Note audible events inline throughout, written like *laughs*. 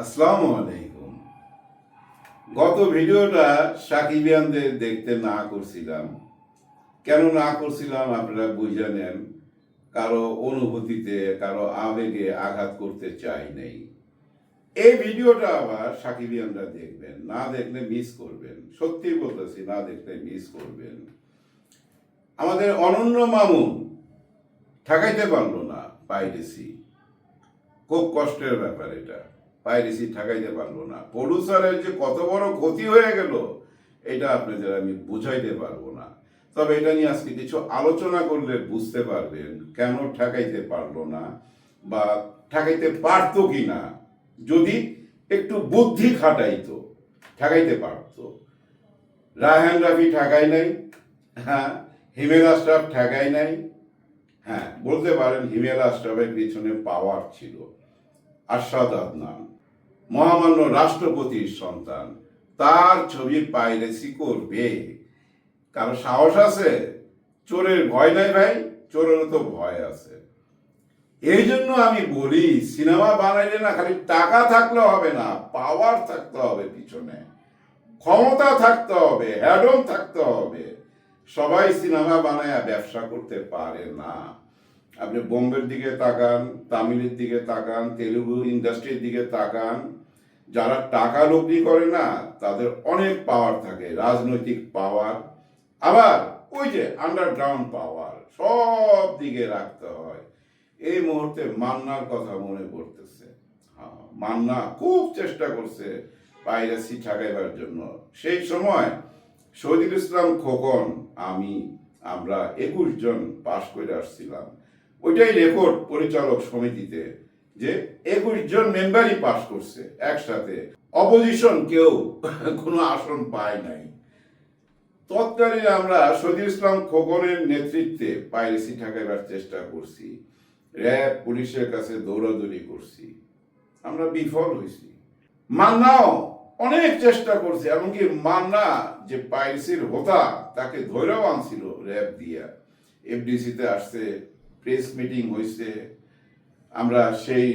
আসসালামু আলাইকুম। গত ভিডিওটা সাকিবিয়ানদের দেখতে না করছিলাম। কেন না করছিলাম আপনারা বুঝে নেন। কারও অনুভূতিতে, কারও আবেগে আঘাত করতে চাই নাই। এই ভিডিওটা আবার সাকিবিয়ানরা দেখবেন, না দেখলে মিস করবেন। সত্যি বলতেছি, না দেখলে মিস করবেন। আমাদের অনন্য মামুন ঠেকাইতে পারল না পাইরেসি। খুব কষ্টের ব্যাপার এটা। পাইরেসি ঠেকাইতে পারল না। প্রডিউসারের যে কত বড় ক্ষতি হয়ে গেল, এটা আপনাদের আমি বুঝাইতে পারব না। তবে এটা নিয়ে আজকে কিছু আলোচনা করলে বুঝতে পারবেন কেন ঠেকাইতে পারল না বা ঠেকাইতে পারতো কি না। যদি একটু বুদ্ধি খাটাইতো, ঠেকাইতে পারতো। রায়হান রাফি ঠেকাই নাই হ্যাঁ হিমেল আশরাফ ঠেকাই নাই হ্যাঁ বলতে পারেন হিমেল আশরাফের পিছনে পাওয়ার ছিল। আশাদ আদনান। মহামান্য রাষ্ট্রপতির সন্তান, তার ছবি পাইরেসি করবে কারও সাহস আছে? চোরের ভয় নাই ভাই, চোরেরও তো ভয় আছে। এই জন্য আমি বলি, সিনেমা বানাইলে না খালি টাকা থাকলে হবে না পাওয়ার থাকতে হবে পিছনে। ক্ষমতা থাকতে হবে হ্যাডম থাকতে হবে। সবাই সিনেমা বানায় ব্যবসা করতে পারে না। আপনি বোম্বের দিকে তাকান তামিলের দিকে তাকান তেলুগু ইন্ডাস্ট্রির দিকে তাকান যারা টাকা লগ্নি করে না তাদের অনেক পাওয়ার থাকে রাজনৈতিক পাওয়ার আবার ওই যে আন্ডারগ্রাউন্ড পাওয়ার সব দিকে রাখতে হয়। এই মুহূর্তে মান্নার কথা মনে পড়তেছে। হ্যাঁ, মান্না খুব চেষ্টা করছে পাইরেসি ঠেকাইবার জন্য। সেই সময় শহীদুল ইসলাম খোকন আমি আমরা একুশ জন পাশ করে আসছিলাম। ওইটাই রেকর্ড পরিচালক সমিতিতে যে একুশ জন মেম্বারই পাশ করছে একসাথে। অপোজিশন কেউ কোনো আসন পায় নাই। তৎকালীন আমরা শহীদুল ইসলাম খোকনের নেতৃত্বে পাইরেসি ঠেকাইবার চেষ্টা করছি। র্যাব, পুলিশের কাছে দৌড়াদৌড়ি করছি। আমরা বিফল হয়েছি। মান্নাও অনেক চেষ্টা করছে, এমনকি মান্না যে পাইরেসির হোতা, তাকে ধৈর্য আনছিল র্যাব দিয়া। এফডিসিতে আসছে প্রেস মিটিং হয়েছে আমরা সেই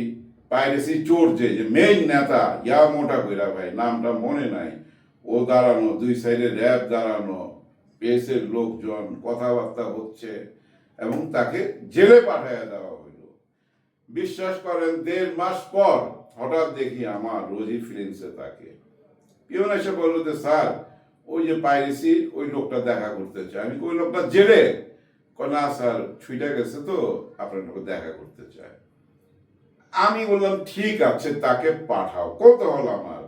পাইরেসি চোর যে মেইন নেতা, ইয়া মোটা কইরা ভাই, নামটা মনে নাই। ও দাঁড়ানো, দুই সাইডে র্যাব দাঁড়ানো পেসের লোকজন, কথাবার্তা হচ্ছে, এবং তাকে জেলে পাঠাইয়া দেওয়া হইল। বিশ্বাস করেন, দেড় মাস পর হঠাৎ দেখি আমার রোজি ফিলিংসে তাকে। পিওন এসে বলল যে, স্যার, ওই যে পাইরেসি ওই লোকটা দেখা করতে চায়। আমি ওই লোকটা জেলে? কয়, না স্যার ছুটে গেছে তো আপনার দেখা করতে চায় আমি বললাম ঠিক আছে তাকে পাঠাও। কত হল আমার।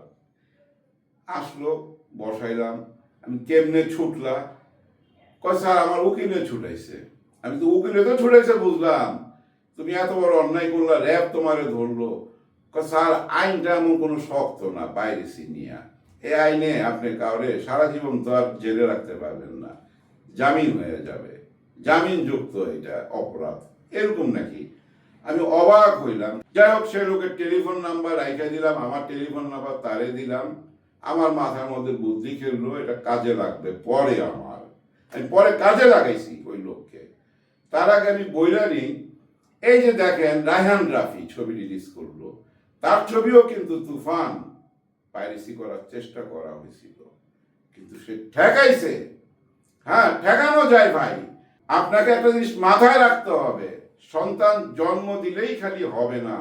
আসলো বসাইলাম। আমি কেমনে ছুটলা? কয় স্যার আমার উকিলে ছুটাইছে। আমি তো উকিলে তো ছুটাইছে বুঝলাম। তুমি এত বড় অন্যায় করলা র্যাব তোমারে ধরলো। স্যার আইনটা এমন কোনো শক্ত না পাইরেসি নিয়ে এই আইনে আপনি কাউরে সারা জীবন তো আর জেলে রাখতে পারবেন না। জামিন হয়ে যাবে। জামিন যুক্ত এটা অপরাধ। এরকম নাকি? আমি অবাক হইলাম। যাই হোক সে লোকের টেলিফোন নাম্বার রাইখা দিলাম, আমার টেলিফোন নাম্বার তারে দিলাম। আমার মাথার মধ্যে বুদ্ধি খেললো, এটা কাজে লাগবে পরে আমার। আমি পরে কাজে লাগাইছি ওই লোককে। তার আগে আমি বইলা নিই। এই যে দেখেন, রায়হান রাফি ছবি রিলিজ করল। তার ছবিও কিন্তু তুফান। পাইরেসি করার চেষ্টা করা হয়েছিল। কিন্তু সে ঠেকাইছে। হ্যাঁ ঠেকানো যায় ভাই। আপনাকে একটা জিনিস মাথায় রাখতে হবে। সন্তান জন্ম দিলেই খালি হবে না।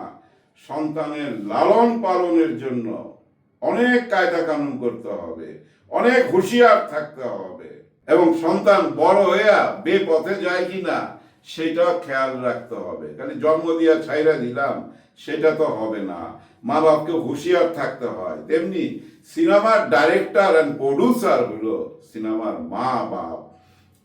সন্তানের লালন পালনের জন্য অনেক কায়দা কানুন করতে হবে, অনেক হুঁশিয়ার থাকতে হবে। এবং সন্তান বড় হইয়া বেপথে যায় কিনা, সেটা খেয়াল রাখতে হবে। খালি জন্ম দিয়া ছাইরা দিলাম, সেটা তো হবে না। মা বাপকে হুঁশিয়ার থাকতে হয়। তেমনি সিনেমার ডাইরেক্টর অ্যান্ড প্রডিউসার হলো সিনেমার মা বাপ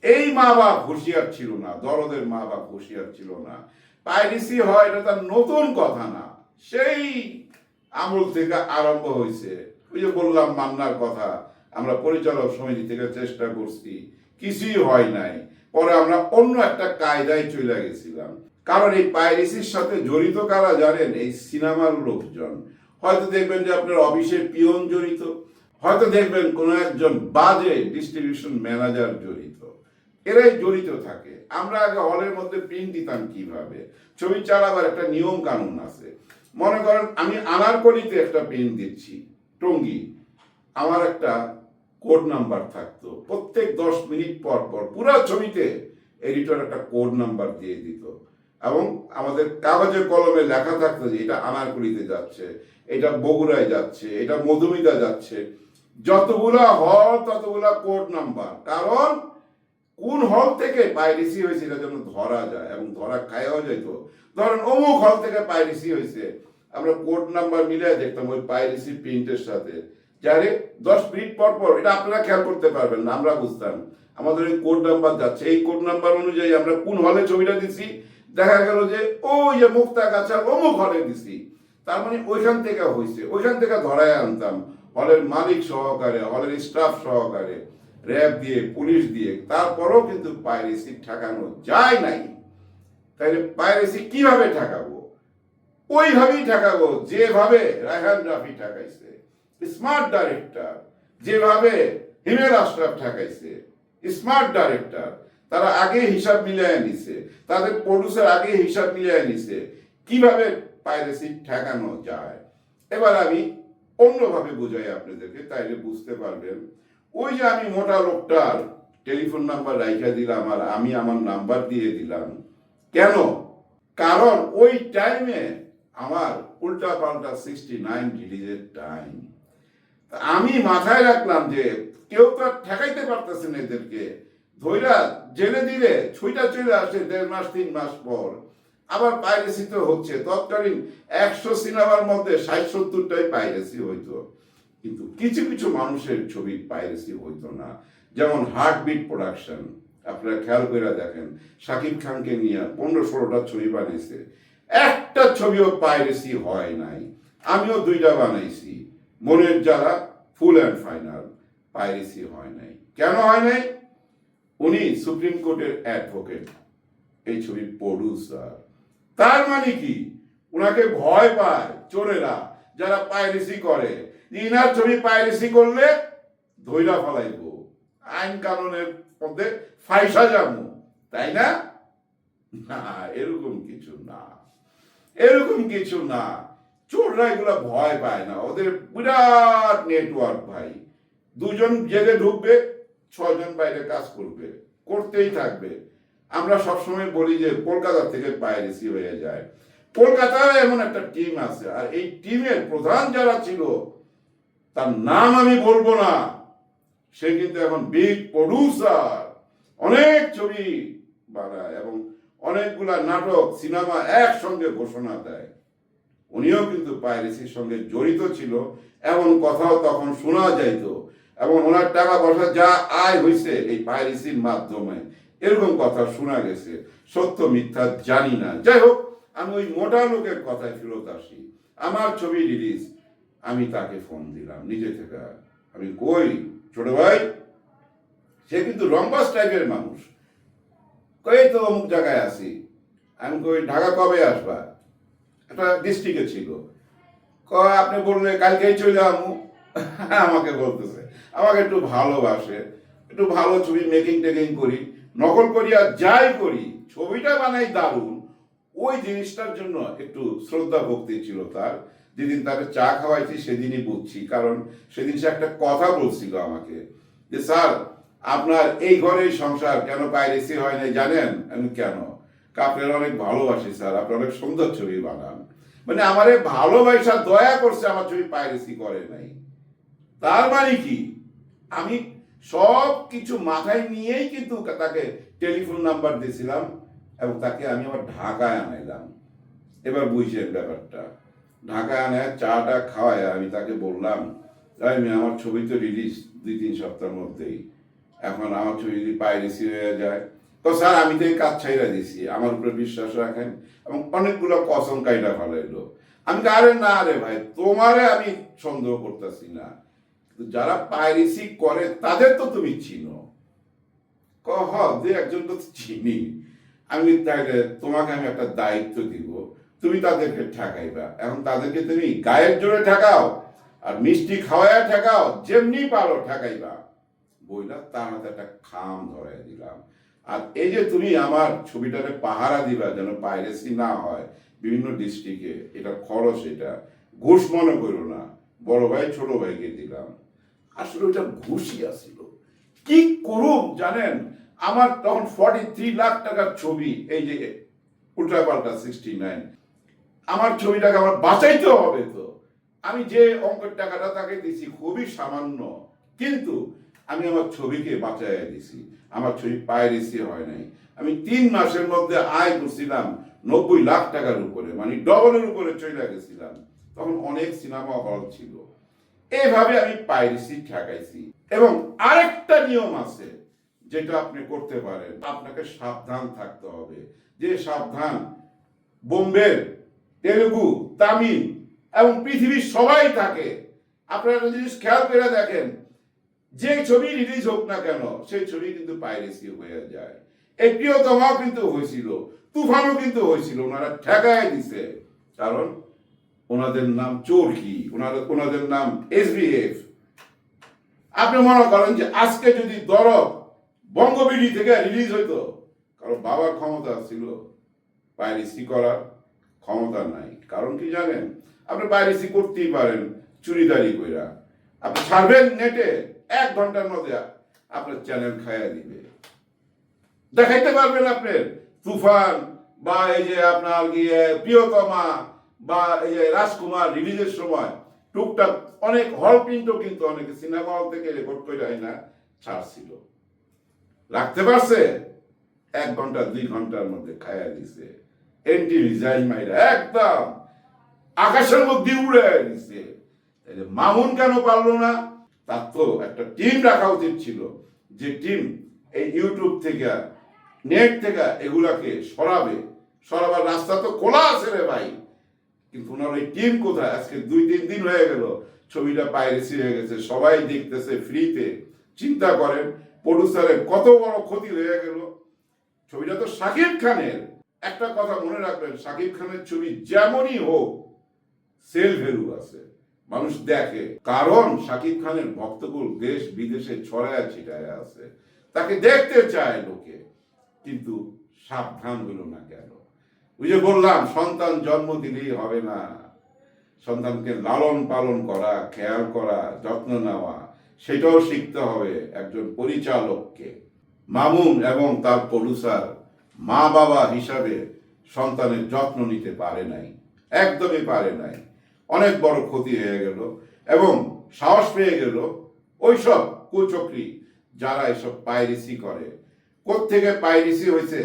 এই মা বাপ হুঁশিয়ার ছিল না দরদের মা বাপ হুঁশিয়ার ছিল না। পাইরেসি হয়, এটা তার নতুন কথা না। সেই আমল থেকে আরম্ভ হয়েছে। ওই যে বললাম, মান্নার কথা, আমরা পরিচালক সমিতি থেকে চেষ্টা করছি, কিছুই হয় নাই। পরে আমরা অন্য একটা কায়দায় চলে গেছিলাম। কারণ এই পাইরিসির সাথে জড়িত কারা জানেন? এই সিনেমার লোকজন। হয়তো দেখবেন যে আপনার অফিসের পিয়ন জড়িত। হয়তো দেখবেন কোনো একজন বাজে ডিস্ট্রিবিউশন ম্যানেজার জড়িত। এরাই জড়িত থাকে। আমরা আগে হলের মধ্যে প্রিন্ট দিতাম কীভাবে? ছবি চালাবার একটা নিয়ম কানুন আছে। মনে করেন, আমি আনারকলিতে একটা পেন দিচ্ছি, টঙ্গি। আমার একটা কোড নাম্বার থাকতো। প্রত্যেক দশ মিনিট পর পর পুরো ছবিতে এডিটর একটা কোড নাম্বার দিয়ে দিত। এবং আমাদের কাগজে কলমে লেখা থাকতো যে এটা আনারকুড়িতে যাচ্ছে, এটা বগুড়ায় যাচ্ছে, এটা মধুমিতা যাচ্ছে। যতগুলা হল, ততগুলা কোড নাম্বার। কারণ কোন হল থেকে পাইরেসি হয়েছে এটা যেন ধরা যায় এবং ধরা খায়াও যেত ধরেন অমুক হল থেকে পাইরেসি হয়েছে, আমরা কোড নাম্বার মিলিয়ে দেখতাম ওই পাইরেসি প্রিন্টের সাথে। যারে দশ মিনিট পর পর, এটা আপনারা খেয়াল করতে পারবেন না, আমরা বুঝতাম। আমাদের ওই কোড নাম্বার যাচ্ছে, এই কোড নাম্বার অনুযায়ী আমরা কোন হলে ছবিটা দিছি, দেখা গেল যে ওই যে মুক্তা গাছা অমুক হলে দিছি। তার মানে ওইখান থেকে হয়েছে ওইখান থেকে ধরায় আনতাম, হলের মালিক সহকারে, হলের স্টাফ সহকারে। র্যাব দিয়ে, পুলিশ দিয়ে, তারপরও কিন্তু পাইরেসি ঠেকানো যায় নাই। তাহলে পাইরেসি কীভাবে ঠেকাবো? ওইভাবেই ঠেকাবো, যেভাবে রায়হান রাফি ঠেকাইছে স্মার্ট ডাইরেক্টর যেভাবে হিমেল আশরাফ ঠেকাইছে স্মার্ট ডাইরেক্টর তারা আগে হিসাব মিলিয়ে নিছে, তাদের প্রডিউসার আগে হিসাব মিলিয়ে নিছে, কীভাবে পাইরেসি ঠেকানো যায়? এবার আমি অন্যভাবে বোঝাই আপনাদেরকে, তাইলে বুঝতে পারবেন ওই যে আমি মোটা লোকটার টেলিফোন নাম্বার রাইখা দিলাম আর আমি আমার নাম্বার দিয়ে দিলাম। কেন? কারণ ওই টাইমে আমার উল্টা পাল্টা সিক্সটি নাইন রিলিজের টাইম আমি মাথায় রাখলাম যে কেউ তো আর ঠেকাইতে পারতেছে না এদেরকে। ধৈরা জেলে দিলে ছুইটা চলে আসে দেড় মাস, তিন মাস পর। আবার পাইরেসি তো হচ্ছে। তৎকালীন একশো সিনেমার মধ্যে ষাট সত্তরটাই পাইরেসি হইতো। কিন্তু কিছু কিছু মানুষের ছবি পাইরেসি হইতো না। যেমন হার্টবিট প্রোডাকশন আপনারা খেয়াল করে দেখেন, শাকিব খানকে নিয়ে পনেরো ষোলোটা ছবি বানিয়েছে একটা ছবিও পাইরেসি হয় নাই। আমিও দুইটা বানাইছি। মনের যারা ফুল অ্যান্ড ফাইনাল পাইরেসি হয় নাই। কেন হয় নাই? উনি সুপ্রিম কোর্টের অ্যাডভোকেট এই ছবির প্রডিউসার তার মানে কি? উনাকে ভয় পায় চোরেরা যারা পাইরেসি করে। ইনার ছবি পাইরেসি করলে ধৈরা ফলাইব। আইন কানুনের মধ্যে ফাইসা যাব। তাই না? না, এরকম কিছু না। এরকম কিছু না। চোররা এগুলো ভয় পায় না। ওদের বিরাট নেটওয়ার্ক ভাই। দুজন জেলে ঢুকবে, ছজন বাইরে কাজ করবে। করতেই থাকবে। আমরা সবসময় বলি যে কলকাতা থেকে পাইরেসি হয়ে যায়। কলকাতায় এমন একটা টিম আছে। আর এই টিমের প্রধান যারা ছিল তার নাম আমি বলব না। সে কিন্তু এখন বিগ প্রডিউসার অনেক ছবি বানায় এবং অনেকগুলা নাটক, সিনেমা একসঙ্গে ঘোষণা দেয়। উনিও কিন্তু পাইরেসির সঙ্গে জড়িত ছিল এমন কথাও তখন শোনা যাইত এবং ওনার টাকা পয়সা যা আয় হয়েছে এই পাইরেসির মাধ্যমে। এরকম কথা শোনা গেছে। সত্য, মিথ্যা জানি না। যাই হোক, আমি ওই মোটা লোকের কথায় ফেরত আসি। আমার ছবি রিলিজ আমি তাকে ফোন দিলাম, নিজে থেকে। আমি কই, ছোট ভাই, সে কিন্তু রংবাস টাইপের মানুষ। কই তো অমুক জায়গায় আসি আমি কই, ঢাকা কবে আসবা? একটা ডিস্ট্রিক্টে ছিল। কয়, আপনি বললে কালকেই চলে আমু। *laughs* আমাকে বলতেছে, আমাকে একটু ভালোবাসে, একটু ভালো ছবি মেকিং টেকিং করি, নকল করি আর যাই করি, ছবিটা বানাই দারুণ। ওই জিনিসটার জন্য একটু শ্রদ্ধা ভক্তি ছিল তার। যেদিন তাকে চা খাওয়াইছি, সেদিনই বুঝছি কারণ সেদিন সে একটা কথা বলছিল আমাকে যে, স্যার, আপনার এই ঘরেই সংসার কেন পাইরেসি হয় নাই, জানেন? আমি, কেন? আপনার অনেক ভালোবাসি, স্যার। আপনি অনেক সুন্দর ছবি বানান। মানে আমারে ভালোবাসা, দয়া করছে আমার ছবি পাইরেসি করে নাই। তার মানে কি? আমি সব কিছু মাথায় নিয়েই কিন্তু তাকে টেলিফোন নাম্বার দিয়েছিলাম এবং তাকে আমি আমার ঢাকায় আনাইলাম। এবার বুঝছেন ব্যাপারটা। ঢাকায় আনে, চাটা খাওয়ায়, আমি তাকে বললাম আমি আমার ছবি তো রিলিজ দুই তিন সপ্তাহের মধ্যেই। এখন আমার ছবি যদি পাইরেসি হয়ে যায়। তো স্যার, আমি তো এই কাজ ছাইরা দিছি, আমার উপরে বিশ্বাস রাখেন, এবং অনেকগুলো কসম কাইটা ফেলাইলো আমি আরে না রে ভাই, তোমারে আমি সন্দেহ করতেছি না। যারা পাইরেসি করে, তাদের তো তুমি চিনো। হ দু একজন তো চিনি। আমি তাইলে তোমাকে আমি একটা দায়িত্ব দিব। তুমি তাদেরকে ঠেকাইবা। এখন তাদেরকে তুমি গায়ের জোরে ঠেকাও, আর মিষ্টি খাওয়ায় ঠেকাও, যেমনি পারো ঠেকাইবা। বইলা তার হাতে একটা খাম ধরাই দিলাম। আর এই যে তুমি আমার ছবিটাকে পাহারা দিবা, যেন পাইরেসি না হয় বিভিন্ন ডিস্ট্রিক্টে এটা খরচ এটা। ঘুষ মনে করো না, বড় ভাই ছোট ভাইকে দিলাম। আসলে ওটা ঘুষই আসছিল কি করুম জানেন? আমার তখন ফর্টি থ্রি লাখ টাকার ছবি, এই যে উল্টাপাল্টা সিক্সটি নাইন আমার ছবিটাকে আমার বাঁচাইতে হবে তো। আমি যে অঙ্কের টাকাটা তাকে দিছি খুবই সামান্য, কিন্তু আমি আমার ছবিকে বাঁচাইয়া দিছি। আমার ছবি পাইরেসি হয় নাই। আমি তিন মাসের মধ্যে আয় করছিলাম নব্বই লাখ টাকার উপরে মানে ডবলের উপরে চলে গেছিলাম। তখন অনেক সিনেমা হল ছিল। এইভাবে আমি পাইরেসি ঠেকাইছি। এবং আরেকটা নিয়ম আছে যেটা আপনি করতে পারেন। আপনাকে সাবধান থাকতে হবে। যে সাবধান, বোম্বের তেলেগু, তামিল এবং পৃথিবীর সবাই থাকে। আপনারা জিনিস খেয়াল করে দেখেন, যে ছবি রিলিজ হোক না কেন, সেই ছবি কিন্তু পাইরেসি হয়ে যায়। এই প্রিয়তমাও কিন্তু হয়েছিল, তুফানও কিন্তু হয়েছিল, ওনারা ঠেকায় দিছে। কারণ ওনাদের নাম চোরকি ওনাদের ওনাদের নাম এসবিএফ আপনি মনে করেন যে আজকে যদি দরদ বঙ্গবিডি থেকে রিলিজ হইতো, কারণ বাবার ক্ষমতা ছিল পাইরেসি করার ক্ষমতা নাই। কারণ কি জানেন? আপনি পাইরেসি করতেই পারেন চুরিদারি কইরা। আপনি ছাড়বেন নেটে, এক ঘণ্টার মধ্যে আপনার চ্যানেল খায়া দিবে। দেখাইতে পারবেন আপনি তুফান বা এই যে আপনার গিয়ে প্রিয়তমা বা এই যে রাজকুমার রিলিজের সময় টুকটাক অনেক হল প্রিন্টও কিন্তু অনেকে সিনেমা হল থেকে রেকর্ড করে না ছাড়ছিল। রাখতে পারছে? এক ঘণ্টা, দুই ঘণ্টার মধ্যে খায়া দিছে। এন্টি রিজাইন মাইরা, একদম। আকাশের মধ্যে উড়ে দিছে। তাহলে মামুন কেন পারল না? তার তো একটা টিম রাখা উচিত ছিল। যে টিম এই ইউটিউব থেকে নেট থেকে এগুলাকে সরাবে। সরাবার রাস্তা তো খোলা আছে রে ভাই। কিন্তু ওনার ওই টিম কোথায়? আজকে দুই, তিন দিন হয়ে গেল। ছবিটা পাইরেসি হয়ে গেছে। সবাই দেখতেছে ফ্রিতে চিন্তা করেন প্রডিউসারের কত বড় ক্ষতি হয়ে গেল। ছবিটা তো শাকিব খানের। একটা কথা মনে রাখবেন শাকিব খানের ছবি যেমনই হোক সেল ভ্যালু আছে। মানুষ দেখে। কারণ শাকিব খানের ভক্তকুল দেশ বিদেশে ছড়ায় ছিটায় আছে। তাকে দেখতে চায় লোকে, কিন্তু সাবধান হলো না কেন? ওই যে বললাম, সন্তান জন্ম দিলেই হবে না। সন্তানকে লালন পালন করা, খেয়াল করা, যত্ন নেওয়া, সেটাও শিখতে হবে একজন পরিচালককে। মামুন এবং তার প্রডিউসার মা বাবা হিসাবে সন্তানের যত্ন নিতে পারে নাই, একদমই পারে নাই। অনেক বড় ক্ষতি হয়ে গেল এবং সাহস পেয়ে গেল ওইসব কুচক্রি যারা এসব পাইরেসি করে। কোত্থেকে পাইরেসি হয়েছে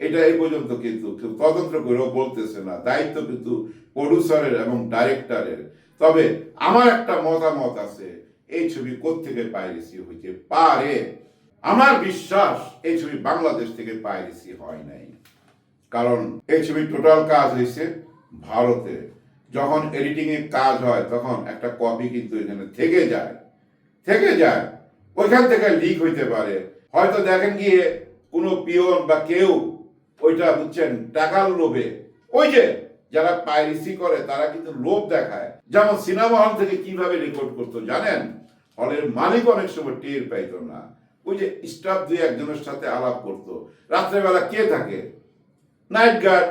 এটা এই পর্যন্ত কিন্তু কেউ তদন্ত করেও বলতেছে না, দায়িত্ব কিন্তু প্রডিউসারের এবং ডাইরেক্টরের তবে আমার একটা মতামত আছে, এই ছবি কোত্থেকে পাইরেসি হইতে পারে। আমার বিশ্বাস এই ছবি বাংলাদেশ থেকে পাইরেসি হয় নাই। কারণ এই ছবির টোটাল কাজ হয়েছে ভারতে। যখন এডিটিং এর কাজ হয়, তখন একটা কপি কিন্তু এখানে থেকে যায়। থেকে যায়। ওইখান থেকে লিক হইতে পারে। হয়তো দেখেন গিয়ে কোনো পিয়ন বা কেউ ওইটা বুঝছেন, টাকার লোভে। ওই যে, যারা পাইরেসি করে, তারা কিন্তু লোভ দেখায়। যেমন সিনেমা হল থেকে কীভাবে রেকর্ড করতো জানেন? হলের মালিক অনেক সময় টের পাইতো না। ওই যে স্টাফ দুই একজনের সাথে আলাপ করতো। রাত্রেবেলা কে থাকে? নাইট গার্ড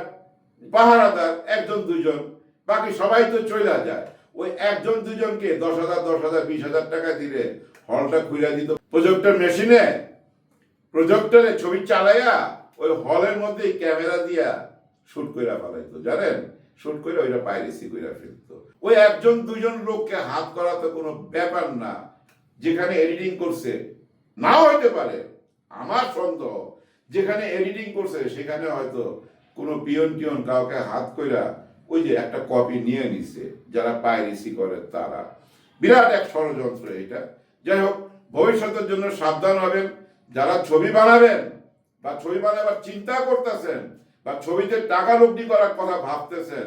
পাহারাদার, একজন, দুজন, বাকি সবাই তো চলে যায়। ওই একজন, দুজনকে দশ হাজার দশ হাজার, বিশ হাজার টাকা দিলে হলটা খুলে দিত। প্রজেক্টর মেশিনে, প্রজেক্টরে ছবি চালাইয়া ওই হলের মধ্যে ক্যামেরা দিয়া শুট করে ফেলাইতো, জানেন? শুট করে ওইটা পাইরেসি করে ফেলতো। ওই একজন, দুজন লোককে হাত করা তো কোনো ব্যাপার না। যেখানে এডিটিং করছে নাও হইতে পারে। আমার সন্দেহ, যেখানে এডিটিং করছে, সেখানে হয়তো কোনো পিয়ন টিয়ন কাউকে হাত কইরা ওই যে একটা কপি নিয়ে নিছে, যারা পাইরেসি করে তারা। বিরাট এক ষড়যন্ত্র এটা। যাই হোক, ভবিষ্যতের জন্য সাবধান হবেন। যারা ছবি বানাবেন বা ছবি বানাবার চিন্তা করতেছেন বা ছবিতে টাকা লব্ধি করার কথা ভাবতেছেন,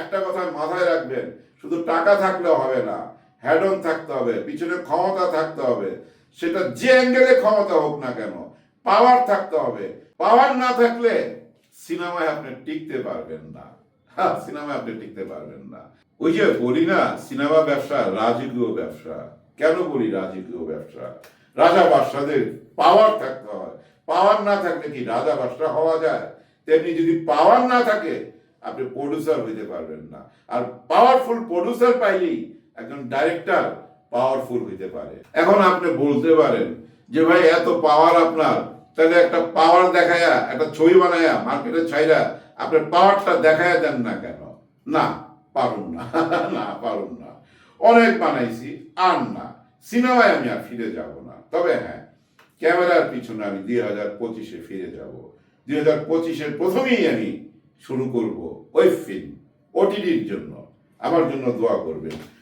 একটা কথা মাথায় রাখবেন, শুধু টাকা থাকলে হবে না হ্যাড অন থাকতে হবে, পিছনে ক্ষমতা থাকতে হবে। সেটা যে অ্যাঙ্গেলে ক্ষমতা হোক না কেন পাওয়ার থাকতে হবে। পাওয়ার না থাকলে সিনেমায় আপনি টিকতে পারবেন না। সিনেমায় আপনি টিকতে পারবেন না। ওই যে বলি না সিনেমা ব্যবসা রাজকীয় ব্যবসা। কেন বলি রাজকীয় ব্যবসা? রাজা বাদশাদের পাওয়ার থাকতে হয়। পাওয়ার না থাকলে কি রাজা বাদশাহ হওয়া যায়? তেমনি যদি পাওয়ার না থাকে, আপনি প্রডিউসার হইতে পারবেন না। আর পাওয়ারফুল প্রডিউসার পাইলেই একজন ডাইরেক্টর পাওয়ারফুল হইতে পারে। এখন আপনি বলতে পারেন যে, ভাই, এত পাওয়ার আপনার। তাহলে একটা পাওয়ার দেখায়া, একটা ছবি বানায়া মার্কেটে ছাইরা আপনার পাওয়ারটা দেখায়া দেন না কেন? না পারুন না। *laughs* না পারুন না। অনেক বানাইছি, আর না। সিনেমায় আমি আর ফিরে যাব না। তবে হ্যাঁ ক্যামেরার পিছনে আমি দুই হাজার পঁচিশে ফিরে যাব। দুই হাজার পঁচিশের প্রথমেই আমি শুরু করব ওই ফিল্ম ওটিটির জন্য। আমার জন্য দোয়া করবেন।